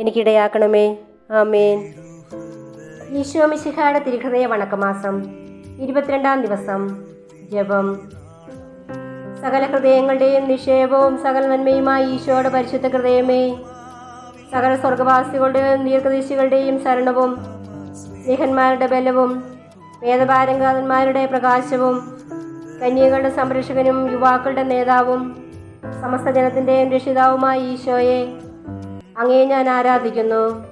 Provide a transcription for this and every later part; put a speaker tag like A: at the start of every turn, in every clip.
A: എനിക്കിടയാക്കണമേ. ആമേൻ. ഈശോ മിശിഹായുടെ തിരുഹൃദയ വണക്കമാസം ഇരുപത്തിരണ്ടാം ദിവസം ജപം. സകല ഹൃദയങ്ങളുടെയും നിക്ഷേപവും സകല നന്മയുമായി ഈശോയുടെ പരിശുദ്ധ ഹൃദയമേ. സകല സ്വർഗവാസികളുടെയും ദീർഘദീശികളുടെയും ശരണവും സ്നേഹന്മാരുടെ ബലവും വേദപാരങ്കാതന്മാരുടെ പ്രകാശവും കന്യകളുടെ സംരക്ഷകനും യുവാക്കളുടെ നേതാവും സമസ്ത ജനത്തിന്റെയും രക്ഷിതാവുമായ ഈശോയെ അങ്ങേ ഞാൻ ആരാധിക്കുന്നു.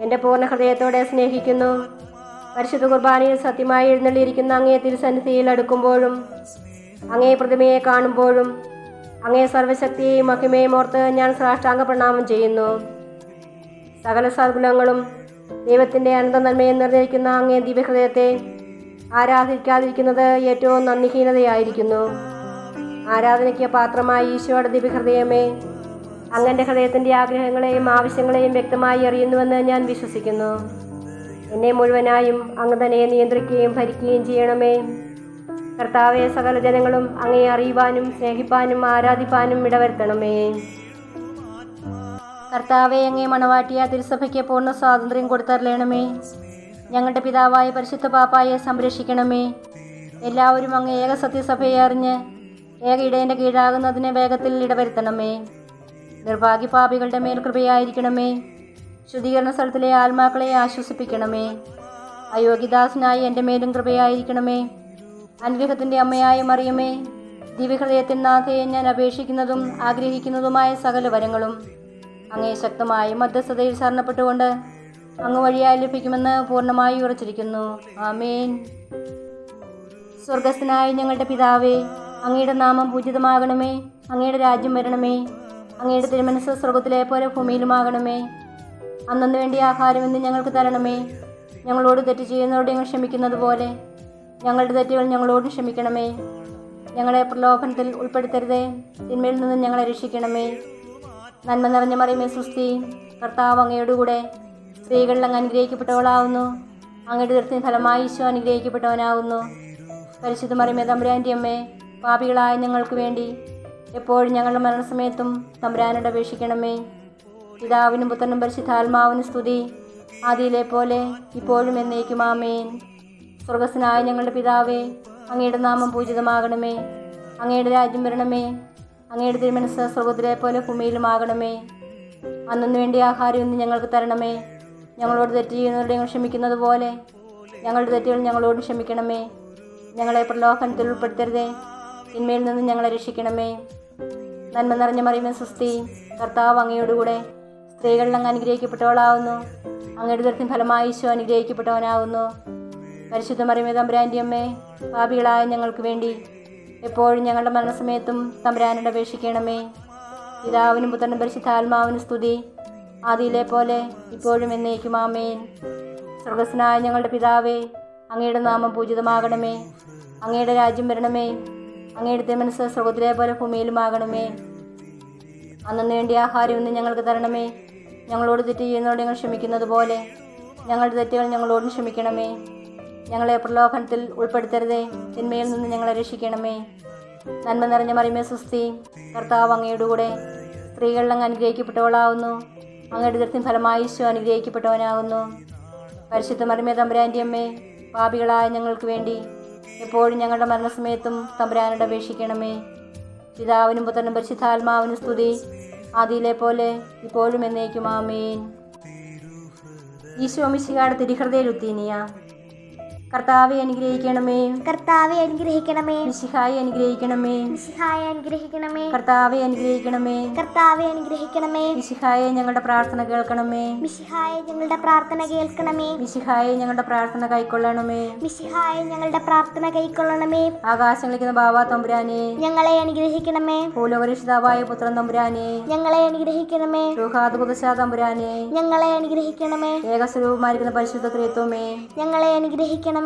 A: എന്റെ പൂർണ ഹൃദയത്തോടെ സ്നേഹിക്കുന്നു. പരിശുദ്ധ കുർബാനയിൽ സത്യമായി എഴുന്നള്ളിയിരിക്കുന്ന അങ്ങേ തിരുസന്നിധിയിൽ അടുക്കുമ്പോഴും അങ്ങേ പ്രതിമയെ കാണുമ്പോഴും അങ്ങേ സർവശക്തിയെയും മഹിമയും ഓർത്ത് ഞാൻ സാഷ്ടാംഗ പ്രണാമം ചെയ്യുന്നു. സകല സർഗുലങ്ങളും ദൈവത്തിന്റെ അനന്ത നന്മയെ നിർദ്ദേശിക്കുന്ന അങ്ങേ ദിവ്യഹൃദയത്തെ ആരാധിക്കാതിരിക്കുന്നത് ഏറ്റവും നന്ദിഹീനതയായിരിക്കുന്നു. ആരാധനയ്ക്ക് പാത്രമായ ഈശോയുടെ ദിവ്യഹൃദയമേ അങ്ങന്റെ ഹൃദയത്തിന്റെ ആഗ്രഹങ്ങളെയും ആവശ്യങ്ങളെയും വ്യക്തമായി അറിയുന്നുവെന്ന് ഞാൻ വിശ്വസിക്കുന്നു. എന്നെ മുഴുവനായും അങ്ങ് തന്നെ നിയന്ത്രിക്കുകയും ഭരിക്കുകയും ചെയ്യണമേ. കർത്താവെ സകല ജനങ്ങളും അങ്ങയെ അറിയുവാനും സ്നേഹിപ്പാനും ആരാധിപ്പാനും ഇടവരുത്തണമേ. കർത്താവെ അങ്ങേ മണവാട്ടിയ തിരുസഭയ്ക്ക് പൂർണ സ്വാതന്ത്ര്യം കൊടുത്തറിയണമേ ഞങ്ങളുടെ പിതാവായ പരിശുദ്ധ പാപ്പായെ സംരക്ഷിക്കണമേ. എല്ലാവരും അങ്ങ് ഏക സത്യസഭയെ അറിഞ്ഞ് ഏക ഇടേന്റെ കീഴാകുന്നതിന് വേഗത്തിൽ ഇടവരുത്തണമേ. നിർഭാഗ്യപാപികളുടെ മേൽ കൃപയായിരിക്കണമേ. ശുദ്ധീകരണ സ്ഥലത്തിലെ ആത്മാക്കളെ ആശ്വസിപ്പിക്കണമേ. അയോഗ്യദാസനായി എന്റെ മേലും കൃപയായിരിക്കണമേ. അനുഗ്രഹത്തിന്റെ അമ്മയായ മറിയമേ ദിവ്യഹൃദയത്തിൻ നാഥയെ ഞാൻ അപേക്ഷിക്കുന്നതും ആഗ്രഹിക്കുന്നതുമായ സകല വരങ്ങളും അങ്ങേ ശക്തമായ മധ്യസ്ഥതയിൽ ശരണപ്പെട്ടുകൊണ്ട് അങ്ങ് വഴിയായി ലഭിക്കുമെന്ന് പൂർണമായി ഉറച്ചിരിക്കുന്നു. ആമേൻ. സ്വർഗസ്ഥനായ ഞങ്ങളുടെ പിതാവേ അങ്ങയുടെ നാമം പൂജിതമാകണമേ അങ്ങയുടെ രാജ്യം വരണമേ. അങ്ങയുടെ തിരുമനസ് സ്വർഗത്തിലെ പോലെ ഭൂമിയിലുമാകണമേ. അന്നു വേണ്ടി ആഹാരം ഇന്ന് ഞങ്ങൾക്ക് തരണമേ. ഞങ്ങളോട് തെറ്റ് ചെയ്യുന്നവരോട് ഞങ്ങൾ ക്ഷമിക്കുന്നത് പോലെ ഞങ്ങളുടെ തെറ്റുകൾ ഞങ്ങളോടും ക്ഷമിക്കണമേ. ഞങ്ങളെ പ്രലോഭനത്തിൽ ഉൾപ്പെടുത്തരുതേ. തിന്മയിൽ നിന്നും ഞങ്ങളെ രക്ഷിക്കണമേ. നന്മ നിറഞ്ഞ മറിയമേ സുസ്തി കർത്താവ് അങ്ങയുടെ കൂടെ സ്ത്രീകളിൽ അങ്ങ് അനുഗ്രഹിക്കപ്പെട്ടവളാവുന്നു. അങ്ങയുടെ തീർത്ഥിന് ഫലമായി ഈശോ അനുഗ്രഹിക്കപ്പെട്ടവനാവുന്നു. പരിശുദ്ധ മറിയമേ തമ്പുരാന്റെ അമ്മേ പാപികളായ ഞങ്ങൾക്ക് വേണ്ടി എപ്പോഴും ഞങ്ങളുടെ മരണസമയത്തും തമ്പുരാനോട് അപേക്ഷിക്കണമേ. പിതാവിനും പുത്രനും പരിശുദ്ധാത്മാവിനും സ്തുതി. ആദിയിലെ പോലെ ഇപ്പോഴും എന്നേക്കും ആമേൻ. സ്വർഗസ്സനായ ഞങ്ങളുടെ പിതാവേ അങ്ങയുടെ നാമം പൂജിതമാകണമേ. അങ്ങയുടെ രാജ്യം വരണമേ. അങ്ങയുടെ തിരുമനസ് സ്വർഗത്തിലെ പോലെ ഭൂമിയിലുമാകണമേ. അന്നു വേണ്ടി ആഹാരം ഇന്ന് ഞങ്ങൾക്ക് തരണമേ. ഞങ്ങളോട് തെറ്റ് ചെയ്യുന്നവരുടെ ഞങ്ങൾ ക്ഷമിക്കുന്നത് പോലെ ഞങ്ങളുടെ തെറ്റുകൾ ഞങ്ങളോട് ക്ഷമിക്കണമേ. ഞങ്ങളെ പ്രലോഭനത്തിൽ ഉൾപ്പെടുത്തരുതേ. തിന്മയിൽ നിന്ന് ഞങ്ങളെ രക്ഷിക്കണമേ. നന്മ നിറഞ്ഞ മറിയുമേ സുസ്തി കർത്താവ് അങ്ങയോടുകൂടെ സ്ത്രീകളിൽ അങ്ങ് അനുഗ്രഹിക്കപ്പെട്ടവളാവുന്നു. അങ്ങയുടെ ദൃത്തിന് ഫലമായി ഈശോ അനുഗ്രഹിക്കപ്പെട്ടവനാവുന്നു. പരിശുദ്ധ മറിയമേ തമ്പുരാന്റെ അമ്മേ പാപികളായ ഞങ്ങൾക്ക് വേണ്ടി എപ്പോഴും ഞങ്ങളുടെ മരണസമയത്തും തമ്പുരാനോട് അപേക്ഷിക്കണമേ. പിതാവിനും പുത്രനും പരിശുദ്ധാത്മാവിനും സ്തുതി. ആദിയിലെ പോലെ ഇപ്പോഴും എന്നേക്കും ആമേൻ. സ്വർഗസ്നായ ഞങ്ങളുടെ പിതാവേ അങ്ങയുടെ നാമം പൂജിതമാകണമേ. അങ്ങയുടെ രാജ്യം വരണമേ. അങ്ങയുടെ മനസ്സ് സ്വർഗത്തിലെ പോലെ ഭൂമിയിലുമാകണമേ. അന്നു വേണ്ടി ആഹാരം ഇന്ന് ഞങ്ങൾക്ക് തരണമേ. ഞങ്ങളോട് തെറ്റ് ചെയ്യുന്നതോട് ഞങ്ങൾ ക്ഷമിക്കുന്നത് പോലെ ഞങ്ങളുടെ തെറ്റുകൾ ഞങ്ങളോടും ക്ഷമിക്കണമേ. ഞങ്ങളെ പ്രലോഭനത്തിൽ ഉൾപ്പെടുത്തരുതേ. തിന്മയിൽ നിന്ന് ഞങ്ങളെ രക്ഷിക്കണമേ. നന്മ നിറഞ്ഞ മറിമേ സുസ്തി കർത്താവ് അങ്ങയുടെ കൂടെ സ്ത്രീകളിൽ അങ്ങ് അനുഗ്രഹിക്കപ്പെട്ടവളാവുന്നു. അങ്ങയുടെ ദൃത്യം ഫലമായി ഈശോ അനുഗ്രഹിക്കപ്പെട്ടവനാകുന്നു. പരിശുദ്ധ മറിമേ തമ്പുരാന്റെ അമ്മേ പാപികളായ ഞങ്ങൾക്ക് വേണ്ടി എപ്പോഴും ഞങ്ങളുടെ മരണസമയത്തും തമ്പുരാനോട് അപേക്ഷിക്കണമേ. പിതാവിനും പുത്രനും പരിശുദ്ധാത്മാവിനും സ്തുതി. ആദിയിലെ പോലെ ഇപ്പോഴും എന്നേക്കും ആമേൻ ഈശോ മിശികാട് തിരുഹൃദയ ലുത്തീനിയ കർത്താവെ അനുഗ്രഹിക്കണമേ.
B: കർത്താവെ അനുഗ്രഹിക്കണമേ.
A: മിശിഹായെ അനുഗ്രഹിക്കണമേ.
B: മിശിഹായെ അനുഗ്രഹിക്കണമേ.
A: കർത്താവെ അനുഗ്രഹിക്കണമേ.
B: കർത്താവെ അനുഗ്രഹിക്കണമേ.
A: മിശിഹായെ ഞങ്ങളുടെ പ്രാർത്ഥന കേൾക്കണമേ.
B: മിശിഹായെ ഞങ്ങളുടെ പ്രാർത്ഥന കേൾക്കണമേ.
A: മിശിഹായെ ഞങ്ങളുടെ പ്രാർത്ഥന കൈക്കൊള്ളണമേ.
B: മിശിഹായെ ഞങ്ങളുടെ പ്രാർത്ഥന കൈക്കൊള്ളണമേ.
A: ആകാശങ്ങളിക്കുന്ന ബാബാ തമ്പുരാനെ.
B: ഞങ്ങളെ അനുഗ്രഹിക്കണമേ.
A: ഭൂലോകരക്ഷിതാവായ പുത്രൻ തമ്പുരാനെ.
B: ഞങ്ങളെ അനുഗ്രഹിക്കണമേ. ൃഹാദുപദശാ
A: തമ്പുരാനെ.
B: ഞങ്ങളെ അനുഗ്രഹിക്കണമേ.
A: ഏകസ്വരൂപമായിരിക്കുന്ന പരിശുദ്ധ ക്രിയത്വമേ
B: ഞങ്ങളെ അനുഗ്രഹിക്കണമേ.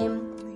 A: game.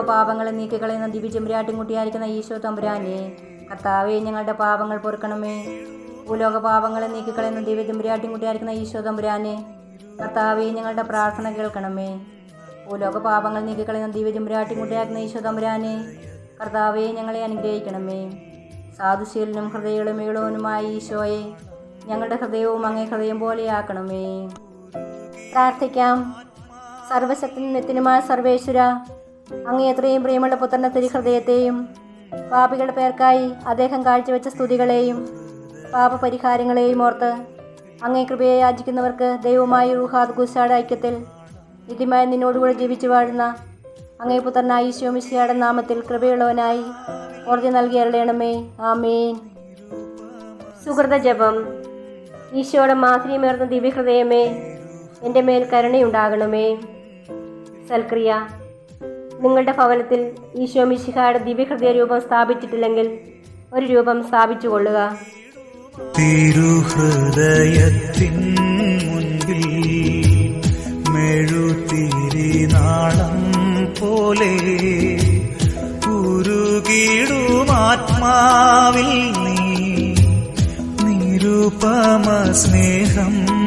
A: പാപങ്ങളെ നീക്കിക്കളയുന്ന ദിവ്യചെമ്പുരാട്ടിൻകുട്ടിയായിരിക്കുന്ന ഈശോ തമ്പുരാനെ കർത്താവെ ഞങ്ങളുടെ പാപങ്ങൾ പൊറുക്കണമേ. ഭൂലോക പാപങ്ങളെ നീക്കിക്കളയുന്ന ദിവ്യചെമ്പുരാട്ടിൻകുട്ടിയായിരിക്കുന്ന ഈശോ തമ്പുരാനെ കർത്താവെ ഞങ്ങളുടെ പ്രാർത്ഥന കേൾക്കണമേ. ഭൂലോക പാപങ്ങൾ നീക്കിക്കളയുന്ന ദിവ്യചെമ്പുരാട്ടിൻകുട്ടിയായിരിക്കുന്ന ഈശോ തമ്പുരാനെ കർത്താവെ ഞങ്ങളെ അനുഗ്രഹിക്കണമേ. സാധുശീലനും ഹൃദയളുമേളവനുമായ ഈശോയെ ഞങ്ങളുടെ ഹൃദയവും അങ്ങേ ഹൃദയം പോലെയാക്കണമേ പ്രാർത്ഥിക്കാം. സർവശക്തനും നിത്യനുമായ സർവേശ്വര അങ്ങേ എത്രയും പ്രിയമുള്ള പുത്രന്റെ തിരുഹൃദയത്തെയും പാപികളുടെ പേർക്കായി അദ്ദേഹം കാഴ്ചവെച്ച സ്തുതികളെയും പാപപരിഹാരങ്ങളെയും ഓർത്ത് അങ്ങേ കൃപയെ യാചിക്കുന്നവർക്ക് ദൈവമായ റുഹാദ് ഗുസാഡ് ഐക്യത്തിൽ നിത്യമായി നിന്നോടുകൂടെ ജീവിച്ചു വാഴുന്ന അങ്ങേ പുത്രനായ ഈശോമിശിയുടെ നാമത്തിൽ കൃപയുള്ളവനായി ഓർജി നൽകി അരളയണമേ ആമേൻ. സുഹൃത ജപം. ഈശോയുടെ മാധുര്യമേർന്ന ദിവ്യഹൃദയമേ എന്റെ മേൽ കരുണയുണ്ടാകണമേ. സൽക്രിയ. നിങ്ങളുടെ ഭവനത്തിൽ ഈശോ മിശിഹായുടെ ദിവ്യഹൃദയ രൂപം സ്ഥാപിച്ചിട്ടില്ലെങ്കിൽ ഒരു രൂപം സ്ഥാപിച്ചു കൊള്ളുക.
C: തിരുഹൃദയത്തിൻ മെഴുതിരിനാളം പോലെ ഉരുകിടുമാത്മാവിൽ നീ. നിരുപമ സ്നേഹം